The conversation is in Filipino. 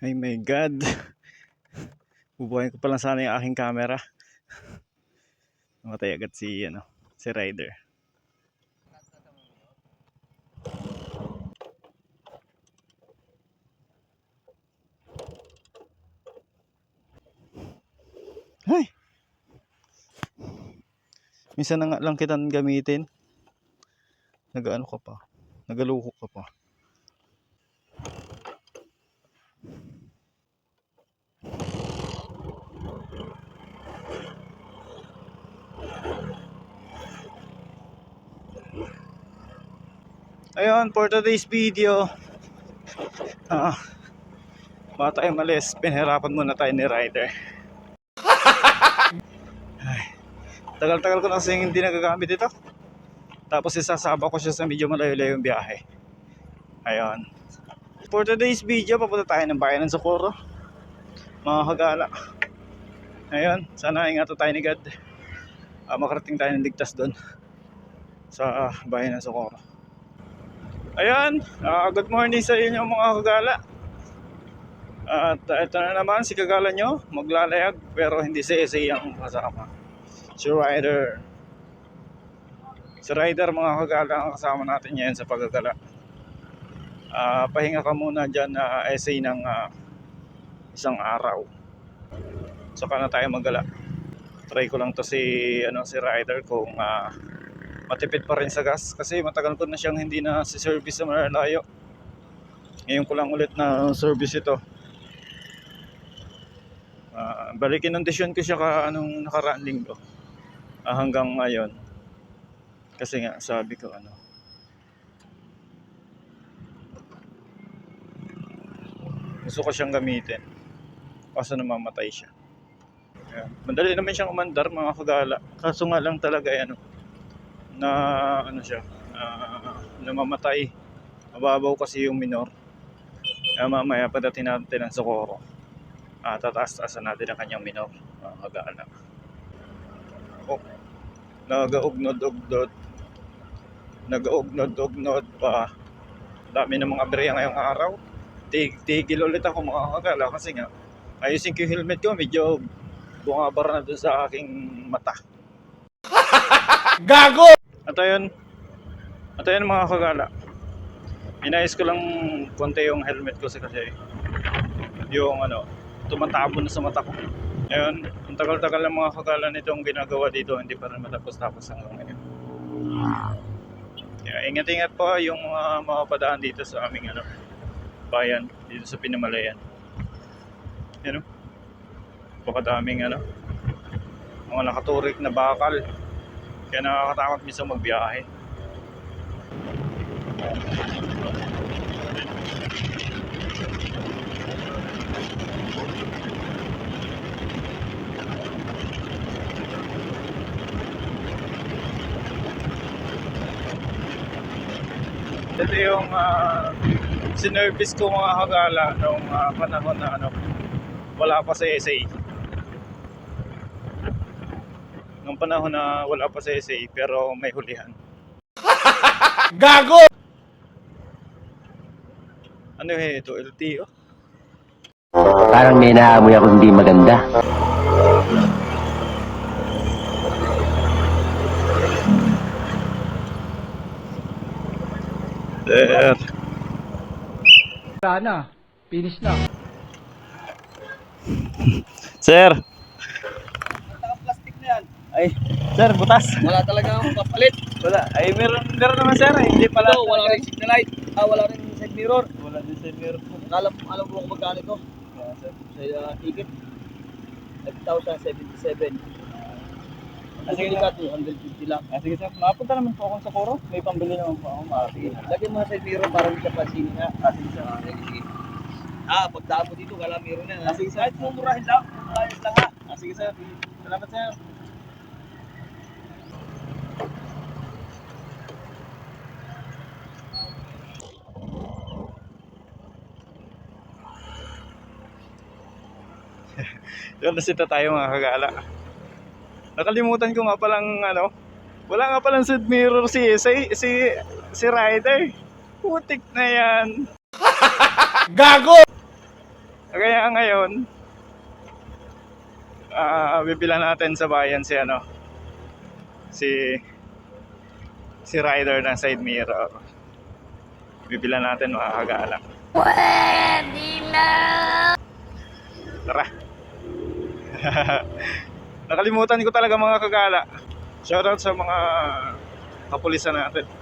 Ay my God. Bubuhayin ko pa lang sana yung aking camera. Namatay agad si, ano, si Ryder. Ay! Minsan na nga lang kitang gamitin. Nag-ano ka pa. Nagaluho ka pa. Ayun, for today's video, ah, baka tayo malis, pinahirapan muna tayo ni Ryder. Ay, tagal-tagal ko na kasi hindi nagagamit ito. Tapos isasaba ko siya sa medyo malayo-layo yung biyahe. Ayun. For today's video, papunta tayo ng bayan ng Socorro. Mga kagala. Ayun, sana ingatan tayo ni God. Ah, makarating tayo ng ligtas doon sa ah, bayan ng Socorro. Ayan, ah, good morning sa inyo mga kagala. At ah, ito na naman si kagala nyo, maglalayag pero hindi si SA ang kasama. Si Ryder. Si Ryder mga kagala ang kasama natin ngayon sa paggagala. Ah, pahinga ka muna dyan na essay ng ah, isang araw. Saka na tayo magala. Try ko lang to si ano si Ryder kung ah, matipid pa rin sa gas kasi matagal ko na siyang hindi na si service sa malayo. Ngayon ko lang ulit na service ito. Ah, balikin ng desyon ko siya ka anong nakaraang linggo. Ah, hanggang ngayon. Kasi nga sabi ko ano. Gusto ko siyang gamitin. Kaso namamatay siya. Ayan. Madali naman siyang umandar mga kagala. Kaso nga lang talaga ay ano na ano siya ah, namamatay. Mababaw kasi yung minor. Kaya mamaya pagdating natin ng Socorro ah, tataas-taasan natin ang kanyang minor uh, mag-anak oh, nagaugnod-ugnod. Nagaugnod-ugnod pa. Dami ng mga aberya ngayong araw. Tig tigil ulit ako mga kagala kasi nga ayusin ko yung helmet ko medyo bumabara na dun sa aking mata. Gago! At ayun, at ayun mga kagala. Inayos ko lang konti yung helmet ko kasi yung ano, tumatabo na sa mata ko. Ayun, ang tagal-tagal ng mga kagala nitong ginagawa dito, hindi pa rin matapos-tapos hanggang ngayon. Kaya ingat-ingat po yung mga padaan dito sa aming ano, bayan, dito sa Pinamalayan. Yan o. Pakadaming ano, mga nakaturik na bakal. Kaya nakakatakot minsan magbiyahe. Ito yung uh, sinervice ko mga kagala nung ah, panahon na ano, wala pa sa SA. Nung panahon na wala pa sa SA pero may hulihan. Gago! Ano eh, ito LTO? Parang may naamoy ako hindi maganda. Sir. Wala na. Finish na. Sir. Ay, sir, butas. Wala talaga akong papalit. Wala. Ay, meron, meron naman sir. Hindi pala. Ito, wala rin signal light. Ah, wala rin side mirror. Wala din sir, meron. Alam, alam mo kung magkano ito. Wala, sir. Sa uh, ticket. 5,077. Ah, Kasi sige, ka 250 lang. Ah, sige sir, naman po ako sa Koro. May pambili naman po ako. Maaari. Lagyan mo sa side mirror para hindi ka pansinin nga. Ah, sige sir. Ah, sige, sige. Ah, pagdaan mo dito, wala mirror na. Ah, sige, sir. Kahit mumurahin lang. Mumurahin lang ha. Ah, sige sir. Salamat sir. Yun, nasita tayo mga kagala. Nakalimutan ko nga palang ano, wala nga palang side mirror si si si, si Ryder. Putik na yan. Gago! Kaya ngayon, ah bibila natin sa bayan si ano, si si rider ng side mirror. Bibila natin mga kagala. Pwede na! Tara. Nakalimutan ko talaga mga kagala. Shoutout sa mga kapulisan natin.